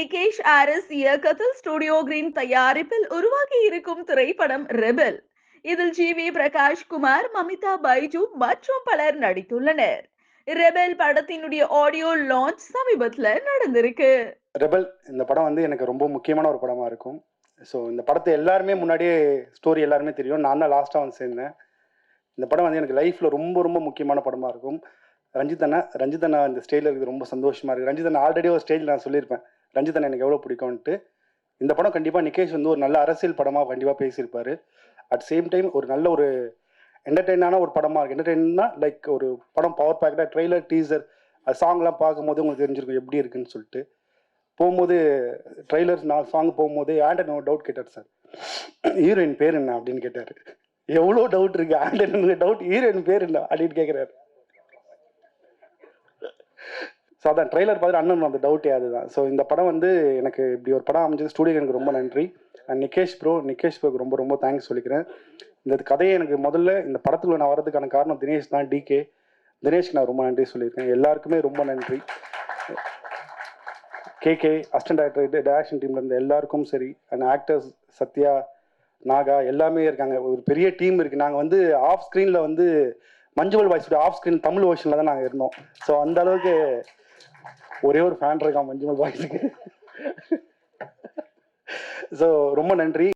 Nikesh R S இயக்கத்தில் studio green தயாரிப்பில் உருவாகி இருக்கும் திரைப்படம் ரெபல். இதில் ஜி வி பிரகாஷ் குமார் மமிதா பைஜு மற்றும் பலர் நடித்துள்ளனர். ரெபல் படத்தினுடைய ஆடியோ லான்ச் சமீபத்துல நடந்திருக்கு. ரெபல் இந்த படம் வந்து எனக்கு ரொம்ப முக்கியமான ஒரு படமா இருக்கும். ஸோ இந்த படத்தை எல்லாருமே முன்னாடியே ஸ்டோரி எல்லாருமே தெரியும். நான் தான் லாஸ்ட்டாக வந்து சேர்ந்தேன். இந்த படம் வந்து எனக்கு லைஃப்பில் ரொம்ப ரொம்ப முக்கியமான படமாக இருக்கும். ரஞ்சித் அண்ணா ரஞ்சித் அண்ணா இந்த ஸ்டேஜில் இருக்குது ரொம்ப சந்தோஷமாக இருக்குது ரஞ்சித் அண்ணா ஆல்ரெடி ஒரு ஸ்டேஜில் நான் சொல்லியிருப்பேன். ரஞ்சிதன் எனக்கு எவ்வளோ பிடிக்கும்ன்ட்டு இந்த படம் கண்டிப்பாக நிகேஷ் வந்து ஒரு நல்ல அரசியல் படமாக கண்டிப்பாக பேசியிருப்பார். அட் சேம் டைம் ஒரு நல்ல ஒரு என்டர்டெயினான ஒரு படமாக இருக்குது என்டர்டெயின்னா லைக் ஒரு படம் பவர் பேக்கடாக ட்ரெய்லர் டீசர் அது சாங்லாம் பார்க்கும்போது உங்களுக்கு தெரிஞ்சிருக்கும் எப்படி இருக்குன்னு சொல்லிட்டு. போகும்போது ட்ரெய்லர்ஸ் நான் சாங் போகும்போது ஆண்டன் ஒரு டவுட் கேட்டார் சார் ஹீரோயின் பேர் என்ன அப்படின்னு கேட்டார். எவ்வளோ டவுட் இருக்கு? ஆண்டன் டவுட் ஹீரோயின் பேர் என்ன அப்படின்னு கேட்குறாரு ஸோ அதான் ட்ரெய்லர் பார்த்துட்டு அண்ணன் அந்த டவுட்டே அதுதான். ஸோ இந்த படம் வந்து எனக்கு இப்படி ஒரு படம் அமைஞ்சது. ஸ்டூடியோ எனக்கு ரொம்ப நன்றி. அண்ட் நிகேஷ் ப்ரோ நிகேஷ் ப்ரோக்கு ரொம்ப ரொம்ப தேங்க்ஸ் சொல்லிக்கிறேன். இந்த கதையை எனக்கு முதல்ல இந்த படத்துக்குள்ள நான் வரதுக்கான காரணம் தினேஷ் தான் டிகே தினேஷ்க்கு நான் ரொம்ப நன்றி சொல்லியிருக்கேன். எல்லாருக்குமே ரொம்ப நன்றி. கேகே அசிஸ்டன்ட் டைரக்டர் டேரக்ஷன் டீம்ல இருந்த எல்லாருக்கும் சரி. அண்ட் ஆக்டர்ஸ் சத்யா நாகா எல்லாமே இருக்காங்க. ஒரு பெரிய டீம் இருக்கு. நாங்கள் வந்து ஆஃப் ஸ்க்ரீனில் வந்து மஞ்சுவல் வாய்ஸோட ஆஃப் ஸ்க்ரீன் தமிழ் ஓஷனில் தான் நாங்கள் இருந்தோம். ஸோ அந்த அளவுக்கு ஒரே ஒரு ஃபேன் இருக்கான் மஞ்சுமல் பாய்ஸுக்கு. ஸோ ரொம்ப நன்றி.